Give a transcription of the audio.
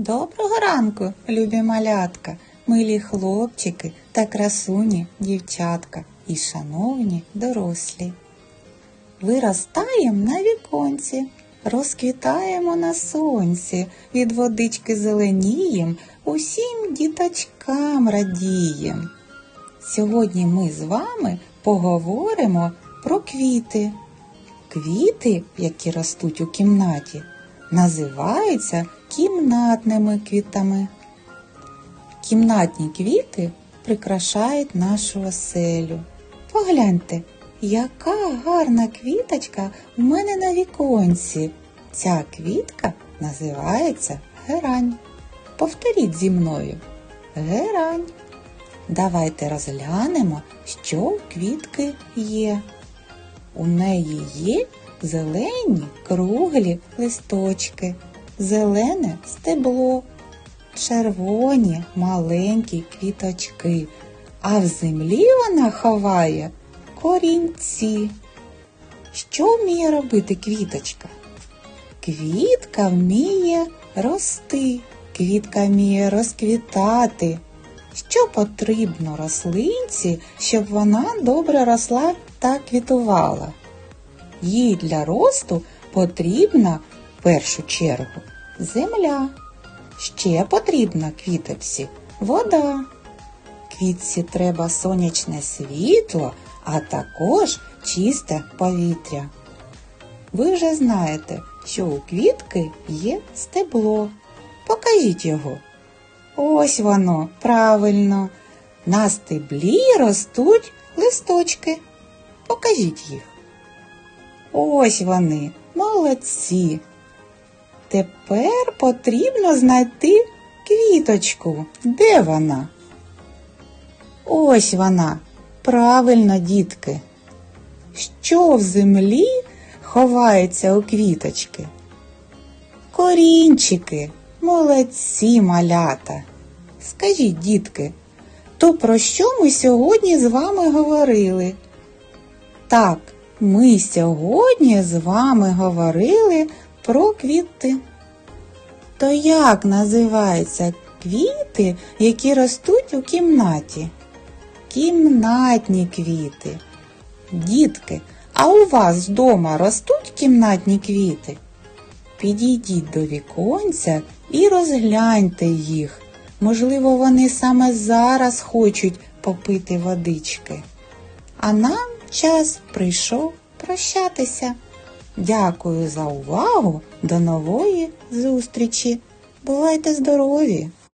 Доброго ранку, любі малятка, милі хлопчики та красуні дівчатка і шановні дорослі. Виростаєм на віконці, розквітаємо на сонці, від водички зеленієм, усім діточкам радієм. Сьогодні ми з вами поговоримо про квіти. Квіти, які ростуть у кімнаті, називаються кімнатними квітами. Кімнатні квіти прикрашають нашу оселю. Погляньте, яка гарна квіточка в мене на віконці. Ця квітка називається герань. Повторіть зі мною. Герань. Давайте розглянемо, що в квітки є. У неї є зелені круглі листочки, зелене стебло, червоні маленькі квіточки, а в землі вона ховає корінці. Що вміє робити квіточка? Квітка вміє рости, квітка вміє розквітати. Що потрібно рослинці, щоб вона добре росла та квітувала? Їй для росту потрібна в першу чергу земля. Ще потрібна квіточці вода. Квітці треба сонячне світло, а також чисте повітря. Ви вже знаєте, що у квітки є стебло. Покажіть його. Ось воно, правильно. На стеблі ростуть листочки. Покажіть їх. Ось вони, молодці. Тепер потрібно знайти квіточку. Де вона? Ось вона. Правильно, дітки. Що в землі ховається у квіточки? Корінчики, молодці малята. Скажіть, дітки, то про що ми сьогодні з вами говорили? Так, ми сьогодні з вами говорили про квіти. То як називаються квіти, які ростуть у кімнаті? Кімнатні квіти. Дітки, а у вас вдома ростуть кімнатні квіти? Підійдіть до віконця і розгляньте їх. Можливо, вони саме зараз хочуть попити водички. А нам час прийшов прощатися. Дякую за увагу. До нової зустрічі. Бувайте здорові!